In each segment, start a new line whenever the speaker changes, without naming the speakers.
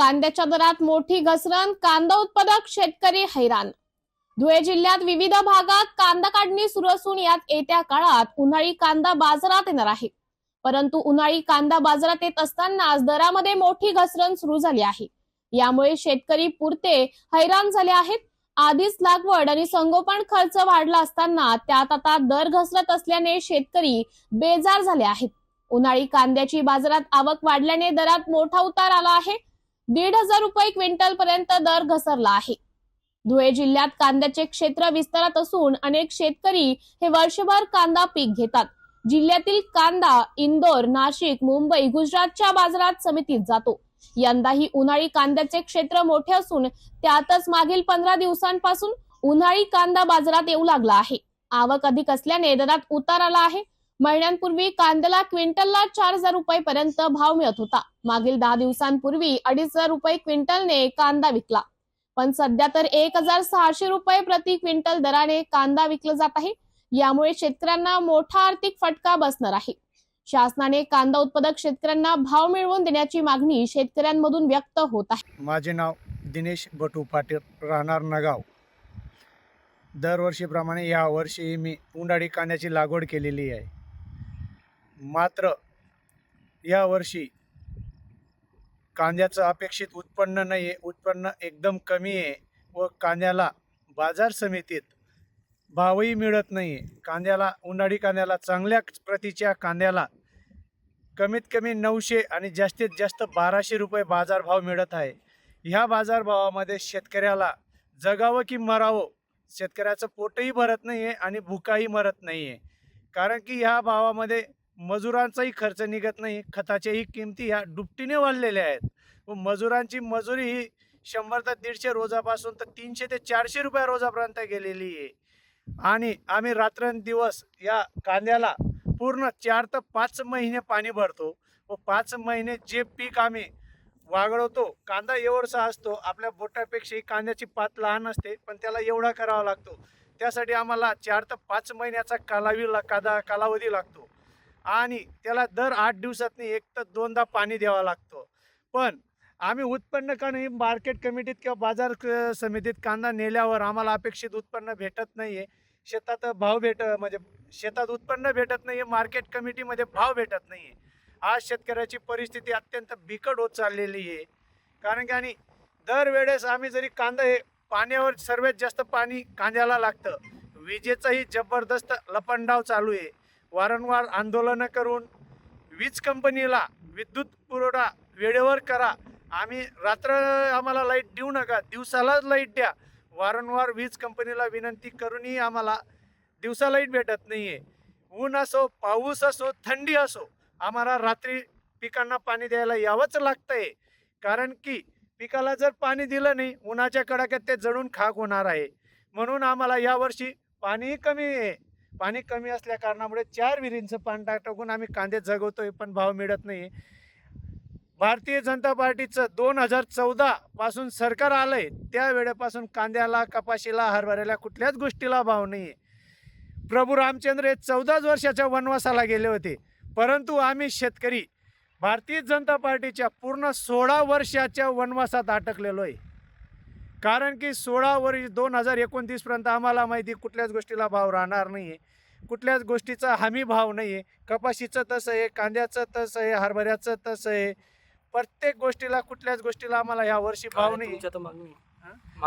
कांद्याच्या दरात मोठी घसरण कांदा उत्पादक शेतकरी हैराण. धुळे जिल्ह्यात विविध भागात कांदा काढणी सुरू असून यात येत्या काळात उन्हाळी कांदा बाजारात येणार आहे. परंतु उन्हाळी कांदा बाजारात येत असतानाच दरामध्ये मोठी घसरण सुरू झाली आहे. यामुळे शेतकरी पुरते हैराण झाले आहेत. आधीच लागवड आणि संगोपन खर्च वाढला असताना त्यात आता दर घसरत असल्याने शेतकरी बेजार झाले आहेत. उन्हाळी कांद्याची बाजारात आवक वाढल्याने दरात मोठा उतार आला आहे. दीड हजार रुपये क्विंटल पर्यंत दर घसरला आहे. धुळे जिल्ह्यात कांद्याचे क्षेत्र विस्तारात असून अनेक शेतकरी हे वर्षभर कांदा पीक घेतात. जिल्ह्यातील कांदा इंदोर नाशिक मुंबई गुजरातच्या बाजारात समितीत जातो. यंदाही उन्हाळी कांद्याचे क्षेत्र मोठे असून त्यातच मागील पंधरा दिवसांपासून उन्हाळी कांदा बाजारात येऊ लागला आहे. आवक अधिक असल्याने दरात उतार आला आहे. महिन्यांपूर्वी कांद्याला क्विंटलला चार हजार रुपये पर्यंत भाव मिळत होता. मागील दहा दिवसांपूर्वी अडीच हजार रुपये क्विंटलने कांदा विकला. पण सध्या तर एक हजार सहाशे रुपये प्रति क्विंटल दराने कांदा विकला जात आहे. यामुळे शेतकऱ्यांना मोठा आर्थिक फटका बसणार आहे. शासनाने कांदा उत्पादक शेतकऱ्यांना भाव मिळवून देण्याची मागणी शेतकऱ्यांमधून व्यक्त होत आहे.
माझे नाव दिनेश बटू पाटील. राहणार नगाव. दरवर्षीप्रमाणे यावर्षी मी उंडाळी कांद्याची लागवड केलेली आहे. मात्र यावर्षी कांद्याचं अपेक्षित उत्पन्न नाही आहे उत्पन्न एकदम कमी आहे व कांद्याला बाजार समितीत भावही मिळत नाही आहे कांद्याला उन्हाळी कांद्याला चांगल्या प्रतीच्या कांद्याला कमीत कमी नऊशे आणि जास्तीत जास्त बाराशे रुपये बाजारभाव मिळत आहे. ह्या बाजारभावामध्ये शेतकऱ्याला जगावं की मरावं शेतकऱ्याचं पोटही भरत नाही आहे आणि भुकाही मरत नाही आहे कारण की ह्या भावामध्ये मजुरांचाही खर्च निघत नाही खताच्याही किमती ह्या दुपटीने वाढलेल्या आहेत. व मजुरांची मजुरी ही शंभर ते दीडशे रोजापासून तर तीनशे ते चारशे रुपये रोजापर्यंत गेलेली आहे. आणि आम्ही रात्रंदिवस या कांद्याला पूर्ण चार ते पाच महिने पाणी भरतो व पाच महिने जे पीक आम्ही वागळवतो कांदा एवढसा असतो आपल्या बोटापेक्षाही कांद्याची पात लहान असते पण त्याला एवढा करावा लागतो. त्यासाठी आम्हाला चार ते पाच महिन्याचा कालावी ला कादा कालावधी लागतो. आणि त्याला दर आठ दिवसातनी एक तर दोनदा पाणी द्यावा लागतो. पण आम्ही उत्पन्न का नाही मार्केट कमिटीत किंवा बाजार समितीत कांदा नेल्यावर आम्हाला अपेक्षित उत्पन्न भेटत नाही आहे शेतात भाव भेट म्हणजे शेतात उत्पन्न भेटत नाही आहे मार्केट कमिटीमध्ये भाव भेटत नाही आहे आज शेतकऱ्याची परिस्थिती अत्यंत बिकट होत चाललेली आहे. कारण की आणि दरवेळेस आम्ही जरी कांदा हे पाण्यावर सर्वात जास्त पाणी कांद्याला लागतं. विजेचाही जबरदस्त लपंडाव चालू आहे. वारंवार आंदोलनं करून वीज कंपनीला विद्युत पुरवठा वेळेवर करा. आम्ही रात्र आम्हाला लाइट देऊ नका दिवसालाच लाइट द्या. वारंवार वीज कंपनीला विनंती करूनही आम्हाला दिवसा लाइट भेटत नाही आहे ऊन असो पाऊस असो थंडी असो आम्हाला रात्री पिकांना पाणी द्यायला यावंच लागतं आहे कारण की पिकाला जर पाणी दिलं नाही उन्हाच्या कडाक्यात ते जळून खाक होणार आहे. म्हणून आम्हाला यावर्षी पाणीही कमी आहे. पाणी कमी असल्या कारणामुळे चार विहिरींचं पाणी टाक- टाकून आम्ही कांदे जगवतोय पण भाव मिळत नाही. भारतीय जनता पार्टीचं दोन हजार चौदा पासून सरकार आलंय त्या वेळेपासून कांद्याला कपाशीला हरभऱ्याला कुठल्याच गोष्टीला भाव नाही आहे प्रभू रामचंद्र हे चौदाच वर्षाच्या वनवासाला गेले होते परंतु आम्ही शेतकरी भारतीय जनता पार्टीच्या पूर्ण सोळा वर्षाच्या वनवासात अटकलेलो आहे. कारण की सोळा वर्ष दोन हजार एकोणतीसपर्यंत आम्हाला माहिती कुठल्याच गोष्टीला भाव राहणार नाही आहे कुठल्याच गोष्टीचा हमी भाव नाही आहे कपाशीचं तसं आहे कांद्याचं तसं आहे हरभऱ्याचं तसं आहे. प्रत्येक गोष्टीला कुठल्याच गोष्टीला आम्हाला या वर्षी भाव नाही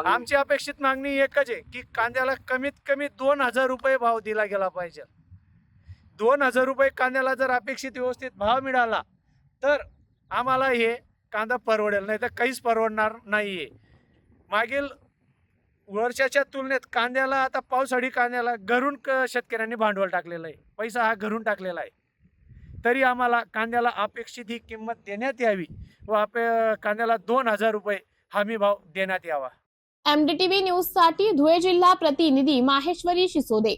आमची अपेक्षित मागणी एकच आहे की कांद्याला कमीत कमी दोन हजार रुपये भाव दिला गेला पाहिजे. दोन हजार रुपये कांद्याला जर अपेक्षित व्यवस्थित भाव मिळाला तर आम्हाला हे कांदा परवडेल नाही तर काहीच परवडणार नाही आहे मागील वर्षाच्या तुलनेत कांद्याला आता पावसाळी कांद्याला घरून क शेतकऱ्यांनी भांडवल टाकलेलं आहे. पैसा हा घरून टाकलेला आहे. तरी आम्हाला कांद्याला अपेक्षित ही किंमत देण्यात यावी व आपे कांद्याला दोन हजार रुपये हमी भाव देण्यात यावा.
एमडीटीव्ही न्यूजसाठी धुळे जिल्हा प्रतिनिधी माहेश्वरी शिसोदे.